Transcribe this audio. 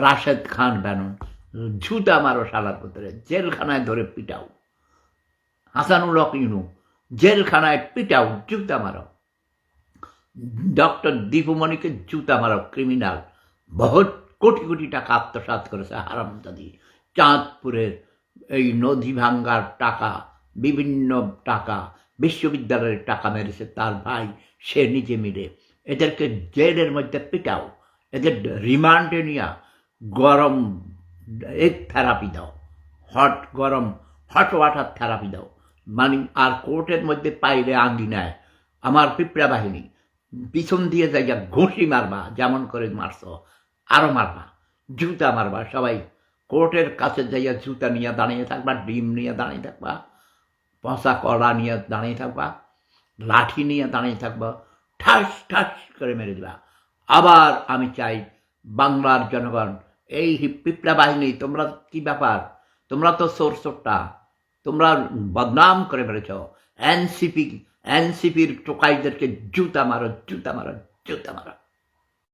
Rashed Khan Bannon জুতা মারো শালার পুত্রে জেলখানায় ধরে পিটাও। হাসানুল হক ইনু জেলখানায় পিটাও জুতা মারো। ডক্টর দীপুমণিকে জুতা মারো, ক্রিমিনাল। বহুত কোটি কোটি টাকা আত্মসাৎ করেছে হারামজাদি। চাঁদপুরের এই নদী ভাঙ্গার টাকা, বিভিন্ন টাকা, বিশ্ববিদ্যালয়ের টাকা মেরেছে তার ভাই, সে নিজে মিলে। এদেরকে জেলের মধ্যে পিটাও। এদের রিমান্ডে নিয়ে গরম, এক থেরাপি দাও। হট গরম হট ওয়াটার থেরাপি দাও। মানে আর কোর্টের মধ্যে পাইলে আঙ্গিনায় আমার পিঁপড়া বাহিনী, পিছন দিয়ে যাইয়া ঘুষি মারবা, যেমন করে মারছ আরও মারবা। জুতা মারবা, সবাই কোর্টের কাছে যাইয়া জুতা নিয়ে দাঁড়িয়ে থাকবা, ডিম নিয়ে দাঁড়িয়ে থাকবা, পচা কড়া নিয়ে দাঁড়িয়ে থাকবা, লাঠি নিয়ে দাঁড়িয়ে থাকবা, ঠাস ঠাস করে মেরে দিবা। আবার আমি চাই বাংলার জনগণ, এই পিপড়া বাহিনী, তোমরা কি ব্যাপার? তোমরা তো সোরসোরটা তোমরা বদনাম করে ফেলেছ। এনসিপি এনসিপির টোকাইদেরকে জুতা মারো জুতা মারো জুতা মারো।